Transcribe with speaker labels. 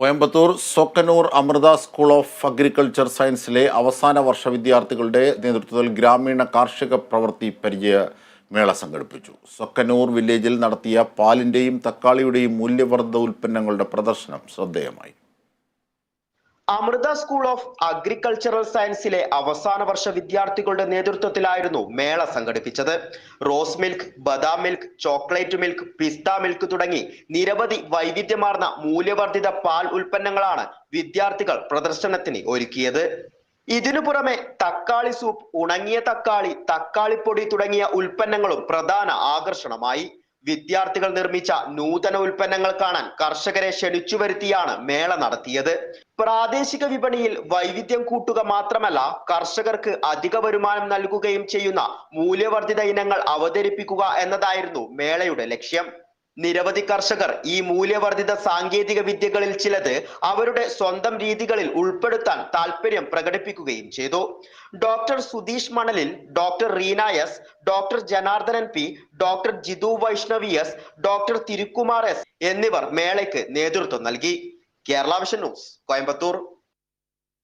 Speaker 1: Coimbatore Chokkanur Amrita school of agriculture സയൻസിലെ അവസാന വർഷ വിദ്യാർത്ഥികളുടെ നേതൃത്വത്തിൽ ഗ്രാമീണ കാർഷിക പ്രവൃത്തി പരിചയ മേള സംഘടിപ്പിച്ചു. സൊക്കനൂർ വില്ലേജിൽ നടത്തിയ പാലിന്റെയും തക്കാളിയുടെയും മൂല്യവർദ്ധ ഉൽപ്പന്നങ്ങളുടെ പ്രദർശനം ശ്രദ്ധേയമായി.
Speaker 2: അമൃത സ്കൂൾ ഓഫ് അഗ്രികൾച്ചറൽ സയൻസിലെ അവസാന വർഷ വിദ്യാർത്ഥികളുടെ നേതൃത്വത്തിലായിരുന്നു മേള സംഘടിപ്പിച്ചത്. Rose milk badam milk chocolate milk pista milk തുടങ്ങി നിരവധി വൈവിധ്യമാർന്ന മൂല്യവർദ്ധിത പാൽ ഉൽപ്പന്നങ്ങളാണ് വിദ്യാർത്ഥികൾ പ്രദർശനത്തിന് ഒരുക്കിയത്. ഇതിനു പുറമെ തക്കാളി സൂപ്പ് ഉണങ്ങിയ തക്കാളി തക്കാളിപ്പൊടി തുടങ്ങിയ ഉൽപ്പന്നങ്ങളും പ്രധാന ആകർഷണമായി. വിദ്യാർത്ഥികൾ നിർമ്മിച്ച നൂതന ഉൽപ്പന്നങ്ങൾ കാണാൻ കർഷകരെ ക്ഷണിച്ചു വരുത്തിയാണ് മേള നടത്തിയത്. പ്രാദേശിക വിപണിയിൽ വൈവിധ്യം കൂട്ടുക മാത്രമല്ല കർഷകർക്ക് അധിക വരുമാനം നൽകുകയും ചെയ്യുന്ന മൂല്യവർദ്ധിത ഇനങ്ങൾ അവതരിപ്പിക്കുക എന്നതായിരുന്നു മേളയുടെ ലക്ഷ്യം. നിരവധി കർഷകർ ഈ മൂല്യവർദ്ധിത സാങ്കേതിക വിദ്യകളിൽ ചിലത് അവരുടെ സ്വന്തം രീതികളിൽ ഉൾപ്പെടുത്താൻ താല്പര്യം പ്രകടിപ്പിക്കുകയും ചെയ്തു. Doctor Sudheesh Manalil doctor റീനായസ് doctor Janardhanan P doctor Jithu Vaishnavi S doctor Thirukumar S എന്നിവർ മേളയ്ക്ക് നേതൃത്വം നൽകി. Kerala vision news Coimbatore.